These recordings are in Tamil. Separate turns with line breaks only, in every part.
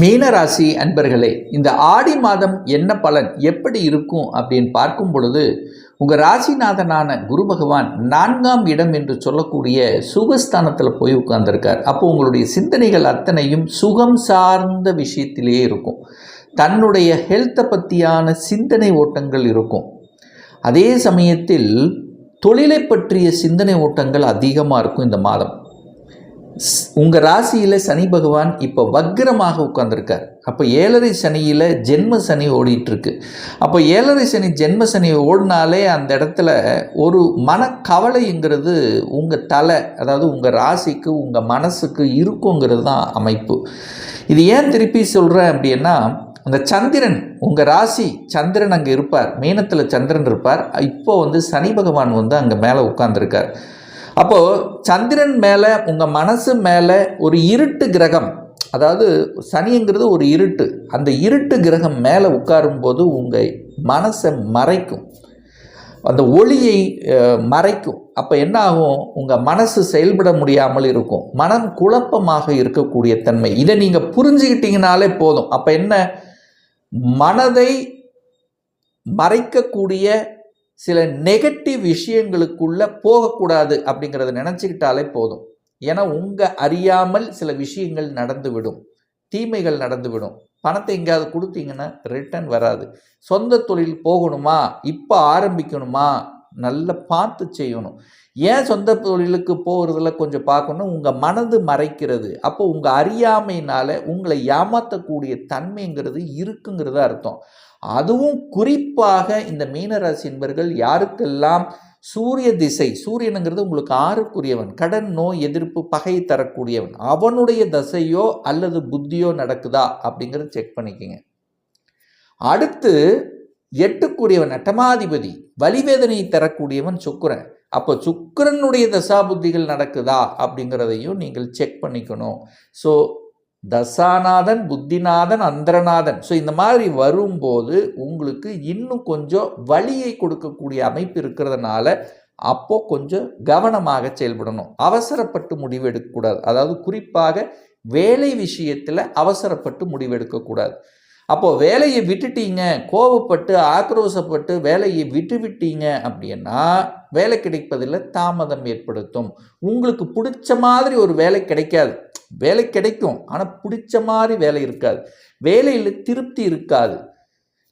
மீனராசி அன்பர்களே இந்த ஆடி மாதம் என்ன பலன் எப்படி இருக்கும் அப்படின்னு பார்க்கும் பொழுது உங்கள் ராசிநாதனான குரு பகவான் நான்காம் இடம் என்று சொல்லக்கூடிய சுகஸ்தானத்தில் போய் உட்கார்ந்துருக்கார். அப்போ உங்களுடைய சிந்தனைகள் அத்தனையும் சுகம் சார்ந்த விஷயத்திலேயே இருக்கும். தன்னுடைய ஹெல்த்தை பற்றியான சிந்தனை ஓட்டங்கள் இருக்கும். அதே சமயத்தில் தொழிலை பற்றிய சிந்தனை ஓட்டங்கள் அதிகமாக இருக்கும் இந்த மாதம். உங்கள் ராசியில் சனி பகவான் இப்போ வக்ரமாக உட்காந்துருக்கார் அப்போ ஏழரை சனியில் ஜென்ம சனி ஓடிட்டுருக்கு. அப்போ ஏழரை சனி ஜென்ம சனி ஓடினாலே அந்த இடத்துல ஒரு மனக்கவலைங்கிறது உங்கள் தலை அதாவது உங்கள் ராசிக்கு உங்கள் மனசுக்கு இருக்குங்கிறது தான் அமைப்பு. இது ஏன் திருப்பி சொல்கிறேன் அப்படின்னா அந்த சந்திரன் உங்கள் ராசி சந்திரன் அங்கே இருப்பார். மீனத்தில் சந்திரன் இருப்பார். இப்போ வந்து சனி பகவான் வந்து அங்கே மேலே உட்காந்துருக்கார் அப்போது சந்திரன் மேலே உங்கள் மனசு மேலே ஒரு இருட்டு கிரகம் அதாவது சனிங்கிறது ஒரு இருட்டு அந்த இருட்டு கிரகம் மேலே உட்காரும்போது உங்கள் மனசை மறைக்கும். அந்த ஒளியை மறைக்கும். அப்போ என்ன ஆகும் உங்கள் மனசு செயல்பட முடியாமல் இருக்கும். மனம் குழப்பமாக இருக்கக்கூடிய தன்மை. இதை நீங்கள் புரிஞ்சுக்கிட்டீங்கனாலே போதும். அப்போ என்ன? மனதை மறைக்கக்கூடிய சில நெகட்டிவ் விஷயங்களுக்குள்ளே போகக்கூடாது அப்படிங்கிறத நினச்சிக்கிட்டாலே போதும். ஏன்னா உங்கள் அறியாமல் சில விஷயங்கள் நடந்துவிடும். தீமைகள் நடந்துவிடும். பணத்தை எங்கேயாவது கொடுத்தீங்கன்னா ரிட்டர்ன் வராது. சொந்த தொழில் போகணுமா? இப்போ ஆரம்பிக்கணுமா? நல்லா பார்த்து செய்யணும். ஏன் சொந்த தொழிலுக்கு போகிறதுல கொஞ்சம் பார்க்கணும் உங்கள் மனது மறைக்கிறது. அப்போ உங்கள் அறியாமையினால உங்களை ஏமாற்றக்கூடிய தன்மைங்கிறது இருக்குங்கிறது அர்த்தம். அதுவும் குறிப்பாக இந்த மீனராசி என்பர்கள் யாருக்கெல்லாம் சூரிய திசை சூரியனுங்கிறது உங்களுக்கு ஆறுக்குரியவன் கடன் நோய் எதிர்ப்பு பகை தரக்கூடியவன் அவனுடைய தசையோ அல்லது புத்தியோ நடக்குதா அப்படிங்கிறத செக் பண்ணிக்கோங்க. அடுத்து எட்டுக்குரியவன் அட்டமாதிபதி வலிவேதனையை தரக்கூடியவன் சுக்கரன். அப்போ சுக்ரனுடைய தசா புத்திகள் நடக்குதா அப்படிங்கிறதையும் நீங்கள் செக் பண்ணிக்கணும். ஸோ தசாநாதன் புத்திநாதன் அந்தரநாதன். ஸோ இந்த மாதிரி வரும்போது உங்களுக்கு இன்னும் கொஞ்சம் வழியை கொடுக்கக்கூடிய அமைப்பு இருக்கிறதுனால அப்போ கொஞ்சம் கவனமாக செயல்படணும். அவசரப்பட்டு முடிவு எடுக்கக்கூடாது அதாவது குறிப்பாக வேலை விஷயத்தில் அவசரப்பட்டு முடிவெடுக்கக்கூடாது. அப்போது வேலையை விட்டுட்டீங்க கோவப்பட்டு ஆக்ரோசப்பட்டு வேலையை விட்டு விட்டீங்க அப்படின்னா வேலை கிடைப்பதில் தாமதம் ஏற்படுத்தும். உங்களுக்கு பிடிச்ச மாதிரி ஒரு வேலை கிடைக்காது. வேலை கிடைக்கும் ஆனால் பிடிச்ச மாதிரி வேலை இருக்காது. வேலையில் திருப்தி இருக்காது.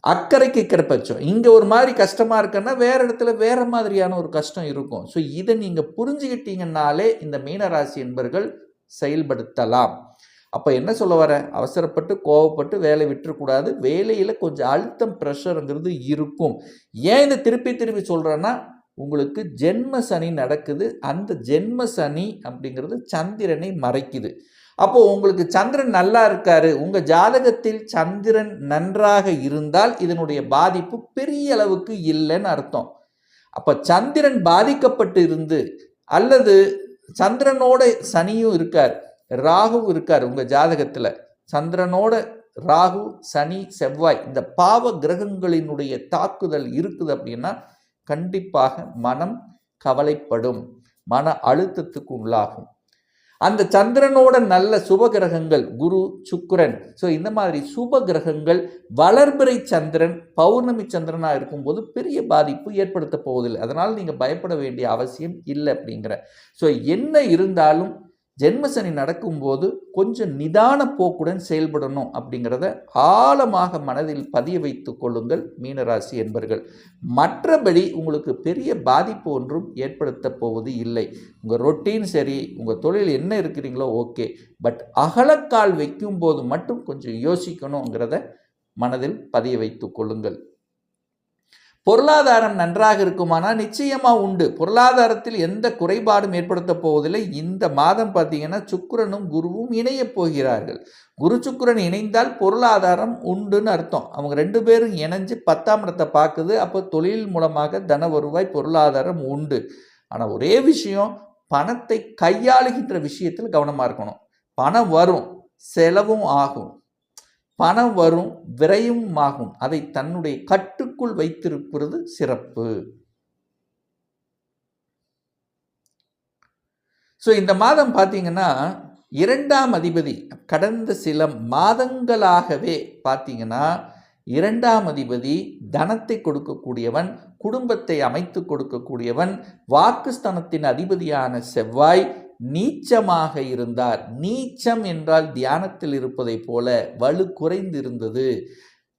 அக்கறைக்கு இக்கறை பட்சம். இங்கே ஒரு மாதிரி கஷ்டமாக இருக்குன்னா வேறு இடத்துல வேறு மாதிரியான ஒரு கஷ்டம் இருக்கும். ஸோ இதை நீங்கள் புரிஞ்சுக்கிட்டீங்கன்னாலே இந்த மீனராசி என்பர்கள் செயல்படுத்தலாம். அப்போ என்ன சொல்ல வரேன்? அவசரப்பட்டு கோவப்பட்டு வேலை விட்டுறக்கூடாது. வேலையில் கொஞ்சம் அழுத்தம் ப்ரெஷருங்கிறது இருக்கும். ஏன் இதை திருப்பி திருப்பி சொல்கிறேன்னா உங்களுக்கு ஜென்ம சனி நடக்குது. அந்த ஜென்ம சனி அப்படிங்கிறது சந்திரனை மறைக்குது. அப்போது உங்களுக்கு சந்திரன் நல்லா இருக்காரு. உங்கள் ஜாதகத்தில் சந்திரன் நன்றாக இருந்தால் இதனுடைய பாதிப்பு பெரிய அளவுக்கு இல்லைன்னு அர்த்தம். அப்போ சந்திரன் பாதிக்கப்பட்டு இருந்து அல்லது சந்திரனோட சனியும் இருக்கார். ராகு இருக்கார் உங்கள் ஜாதகத்தில். சந்திரனோட ராகு சனி செவ்வாய் இந்த பாவ கிரகங்களினுடைய தாக்குதல் இருக்குது அப்படின்னா கண்டிப்பாக மனம் கவலைப்படும். மன அழுத்தத்துக்கு உள்ளாகும். அந்த சந்திரனோட நல்ல சுப கிரகங்கள் குரு சுக்கிரன். ஸோ இந்த மாதிரி சுப கிரகங்கள் வளர்பிறை சந்திரன் பௌர்ணமி சந்திரனாக இருக்கும்போது பெரிய பாதிப்பு ஏற்படுத்த போவதில்லை. அதனால் நீங்கள் பயப்பட வேண்டிய அவசியம் இல்லை அப்படிங்கிற. ஸோ என்ன இருந்தாலும் ஜென்மசனி நடக்கும்போது கொஞ்சம் நிதான போக்குடன் செயல்படணும் அப்படிங்கிறத ஆழமாக மனதில் பதிய வைத்து கொள்ளுங்கள் மீனராசி என்பர்கள். மற்றபடி உங்களுக்கு பெரிய பாதிப்பு ஒன்றும் ஏற்படுத்த போவது இல்லை. உங்கள் ரொட்டீன் சரி உங்கள் தொழில் என்ன இருக்கிறீங்களோ ஓகே. பட் அகலக்கால் வைக்கும்போது மட்டும் கொஞ்சம் யோசிக்கணுங்கிறத மனதில் பதிய வைத்து கொள்ளுங்கள். பொருளாதாரம் நன்றாக இருக்குமானால் நிச்சயமாக உண்டு. பொருளாதாரத்தில் எந்த குறைபாடும் ஏற்படுத்த போவதில்லை. இந்த மாதம் பார்த்தீங்கன்னா சுக்கரனும் குருவும் இணையப் போகிறார்கள். குரு சுக்கரன் இணைந்தால் பொருளாதாரம் உண்டுன்னு அர்த்தம். அவங்க ரெண்டு பேரும் இணைஞ்சு பத்தாம் இடத்தை பார்க்குது. அப்போ தொழில் மூலமாக தன வருவாய் பொருளாதாரம் உண்டு. ஆனால் ஒரே விஷயம் பணத்தை கையாளுகின்ற விஷயத்தில் கவனமாக இருக்கணும். பணம் வரும். செலவும் ஆகும். பணம் வரும் விரையும் ஆகும். அதை தன்னுடைய கட்டுக்குள் வைத்திருக்கிறது சிறப்பு. ஸோ இந்த மாதம் பார்த்தீங்கன்னா இரண்டாம் அதிபதி கடந்த சில மாதங்களாகவே பார்த்தீங்கன்னா இரண்டாம் அதிபதி தனத்தை கொடுக்கக்கூடியவன் குடும்பத்தை அமைத்து கொடுக்கக்கூடியவன் வாக்குஸ்தானத்தின் அதிபதியான செவ்வாய் நீச்சமாக இருந்தார். நீச்சம் என்றால் தியானத்தில் இருப்பதைப் போல வலு குறைந்திருந்தது.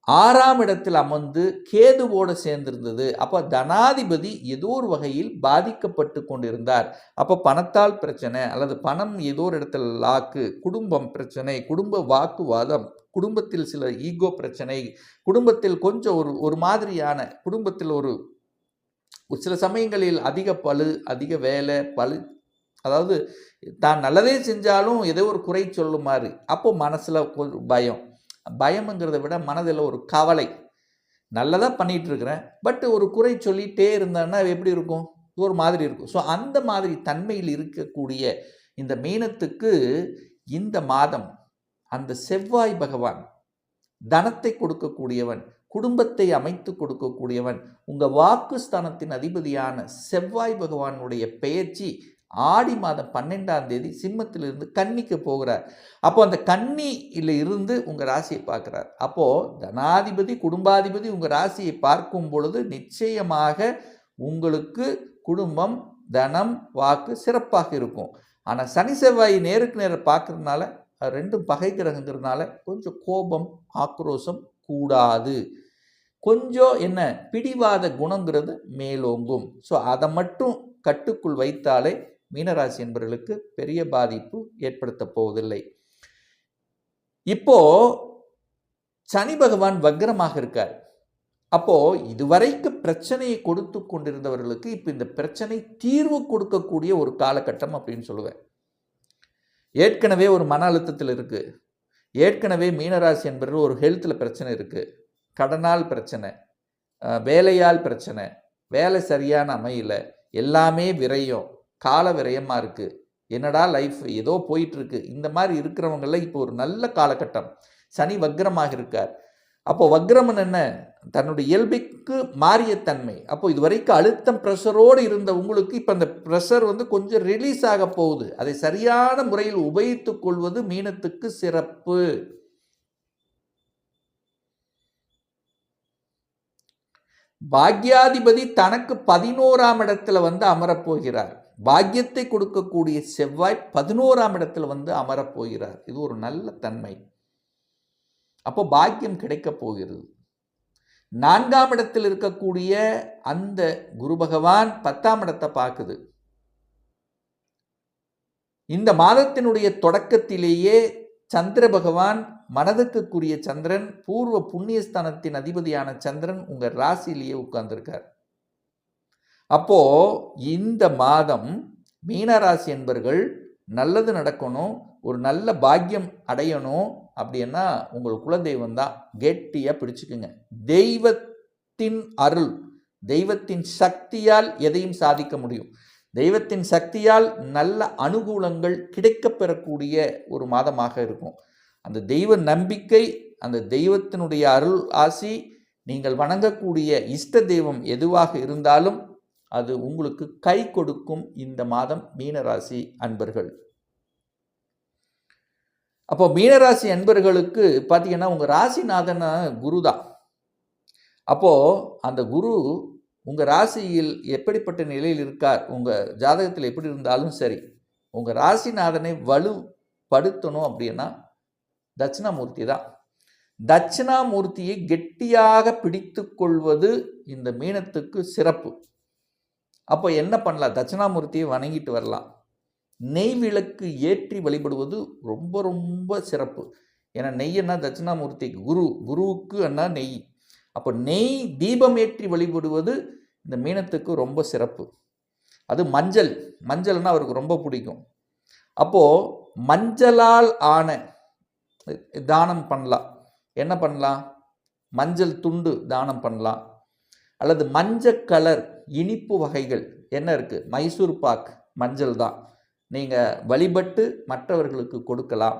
ஆறாம் இடத்தில் அமர்ந்து கேதுவோடு சேர்ந்திருந்தது. அப்போ தனாதிபதி ஏதோ ஒரு வகையில் பாதிக்கப்பட்டு கொண்டிருந்தார். அப்போ பணத்தால் பிரச்சனை அல்லது பணம் ஏதோ ஒரு இடத்துல லாக்கு குடும்பம் பிரச்சனை குடும்ப வாக்குவாதம் குடும்பத்தில் சில ஈகோ பிரச்சனை குடும்பத்தில் கொஞ்சம் ஒரு ஒரு மாதிரியான குடும்பத்தில் ஒரு சில சமயங்களில் அதிக பழு அதிக வேலை பழு அதாவது தான் நல்லதே செஞ்சாலும் ஏதோ ஒரு குறை சொல்லுமாறு. அப்போது மனசில் பயம். பயம்ங்கிறத விட மனதில் ஒரு கவலை. நல்லதாக பண்ணிகிட்ருக்கிறேன் பட் ஒரு குறை சொல்லிகிட்டே இருந்தேன்னா எப்படி இருக்கும்? ஒரு மாதிரி இருக்கும். ஸோ அந்த மாதிரி தன்மையில் இருக்கக்கூடிய இந்த மீனத்துக்கு இந்த மாதம் அந்த செவ்வாய் பகவான் தனத்தை கொடுக்கக்கூடியவன் குடும்பத்தை அமைத்து கொடுக்கக்கூடியவன் உங்கள் வாக்குஸ்தானத்தின் அதிபதியான செவ்வாய் பகவானுடைய பெயர்ச்சி ஆடி மாதம் பன்னெண்டாம் தேதி சிம்மத்திலிருந்து கன்னிக்கு போகிறார். அப்போ அந்த கன்னியில் இருந்து உங்கள் ராசியை பார்க்குறார். அப்போது தனாதிபதி குடும்பாதிபதி உங்கள் ராசியை பார்க்கும் பொழுது நிச்சயமாக உங்களுக்கு குடும்பம் தனம் வாக்கு சிறப்பாக இருக்கும். ஆனால் சனி செவ்வாய் நேருக்கு நேரம் பார்க்கறதுனால ரெண்டும் பகை கிரகங்கிறதுனால கொஞ்சம் கோபம் ஆக்ரோஷம் கூடாது. கொஞ்சம் என்ன? பிடிவாத குணங்கிறது மேலோங்கும். ஸோ அதை மட்டும் கட்டுக்குள் வைத்தாலே மீனராசி என்பவர்களுக்கு பெரிய பாதிப்பு ஏற்படுத்த போவதில்லை. இப்போ சனி பகவான் வக்ரமாக இருக்கார். அப்போ இதுவரைக்கு பிரச்சனையை கொடுத்து கொண்டிருந்தவர்களுக்கு இப்போ இந்த பிரச்சனை தீர்வு கொடுக்கக்கூடிய ஒரு காலகட்டம் அப்படின்னு சொல்லுவேன். ஏற்கனவே ஒரு மன அழுத்தத்தில் இருக்குது ஏற்கனவே மீனராசி என்பவர்கள் ஒரு ஹெல்த்தில் பிரச்சனை இருக்குது கடனால் பிரச்சனை வேலையால் பிரச்சனை வேலை சரியான அமையல எல்லாமே விரையும். கால விரயமாக இருக்குது என்னடா லைஃப் ஏதோ போயிட்டுருக்கு. இந்த மாதிரி இருக்கிறவங்கள இப்போ ஒரு நல்ல காலகட்டம். சனி வக்ரமாக இருக்கார். அப்போ வக்ரமன் என்ன? தன்னுடைய இயல்புக்கு மாறிய தன்மை. அப்போ இது வரைக்கும் அழுத்தம் ப்ரெஷரோடு இருந்த உங்களுக்கு இப்போ அந்த ப்ரெஷர் வந்து கொஞ்சம் ரிலீஸ் ஆக போகுது. அதை சரியான முறையில் உபயோகித்துக் கொள்வது மீனத்துக்கு சிறப்பு. பாக்யாதிபதி தனக்கு பதினோராம் இடத்துல வந்து அமரப்போகிறார் பாக்கியத்தை கொடுக்கக்கூடிய செவ்வாய் பதினோராம் இடத்துல வந்து அமரப்போகிறார். இது ஒரு நல்ல தன்மை. அப்போ பாக்கியம் கிடைக்கப் போகிறது. நான்காம் இடத்தில் இருக்கக்கூடிய அந்த குரு பகவான் பத்தாம் இடத்தை பார்க்குது. இந்த மாதத்தினுடைய தொடக்கத்திலேயே சந்திர பகவான் மனதுக்குரிய சந்திரன் பூர்வ புண்ணியஸ்தானத்தின் அதிபதியான சந்திரன் உங்கள் ராசியிலேயே உட்கார்ந்துருக்கார். அப்போது இந்த மாதம் மீனராசி என்பர்கள் நல்லது நடக்கணும் ஒரு நல்ல பாக்கியம் அடையணும் அப்படின்னா உங்கள் குலதெய்வம் தான். கெட்டியாக பிடிச்சிக்குங்க. தெய்வத்தின் அருள் தெய்வத்தின் சக்தியால் எதையும் சாதிக்க முடியும். தெய்வத்தின் சக்தியால் நல்ல அனுகூலங்கள் கிடைக்கப்பெறக்கூடிய ஒரு மாதமாக இருக்கும். அந்த தெய்வ நம்பிக்கை அந்த தெய்வத்தினுடைய அருள் ஆசி நீங்கள் வணங்கக்கூடிய இஷ்ட தெய்வம் எதுவாக இருந்தாலும் அது உங்களுக்கு கை கொடுக்கும் இந்த மாதம் மீனராசி அன்பர்கள். அப்போ மீனராசி அன்பர்களுக்கு பார்த்தீங்கன்னா உங்கள் ராசிநாதன குரு தான். அப்போது அந்த குரு உங்கள் ராசியில் எப்படிப்பட்ட நிலையில் இருக்கார் உங்கள் ஜாதகத்தில் எப்படி இருந்தாலும் சரி உங்கள் ராசிநாதனை வலுப்படுத்தணும் அப்படின்னா தட்சிணாமூர்த்தி தான். தட்சிணாமூர்த்தியை கெட்டியாக பிடித்து கொள்வது இந்த மீனத்துக்கு சிறப்பு. அப்போ என்ன பண்ணலாம்? தட்சிணாமூர்த்தியை வணங்கிட்டு வரலாம். நெய் விளக்கு ஏற்றி வழிபடுவது ரொம்ப ரொம்ப சிறப்பு. ஏன்னா நெய்யன்னா தட்சிணாமூர்த்திக்கு குரு குருவுக்கு அண்ணா நெய். அப்போ நெய் தீபம் ஏற்றி வழிபடுவது இந்த மீனத்துக்கு ரொம்ப சிறப்பு. அது மஞ்சள். மஞ்சள்னா அவருக்கு ரொம்ப பிடிக்கும். அப்போது மஞ்சளால் ஆன தானம் பண்ணலாம். என்ன பண்ணலாம்? மஞ்சள் துண்டு தானம் பண்ணலாம். அல்லது மஞ்சள் கலர் இனிப்பு வகைகள். என்ன இருக்குது மைசூர் பாக் மஞ்சள் தான். நீங்கள் வழிபட்டு மற்றவர்களுக்கு கொடுக்கலாம்.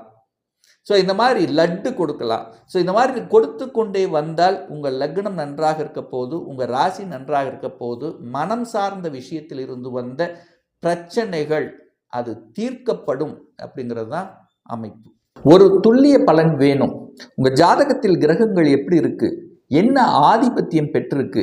ஸோ இந்த மாதிரி லட்டு கொடுக்கலாம். ஸோ இந்த மாதிரி கொடுத்து கொண்டே வந்தால் உங்கள் லக்னம் நன்றாக இருக்க போது உங்கள் ராசி நன்றாக இருக்க போது மனம் சார்ந்த விஷயத்தில் இருந்து வந்த பிரச்சனைகள் அது தீர்க்கப்படும் அப்படிங்கிறது தான் அமைப்பு. ஒரு துல்லிய பலன் வேணும். உங்கள் ஜாதகத்தில் கிரகங்கள் எப்படி இருக்குது என்ன ஆதிபத்தியம் பெற்றிருக்கு?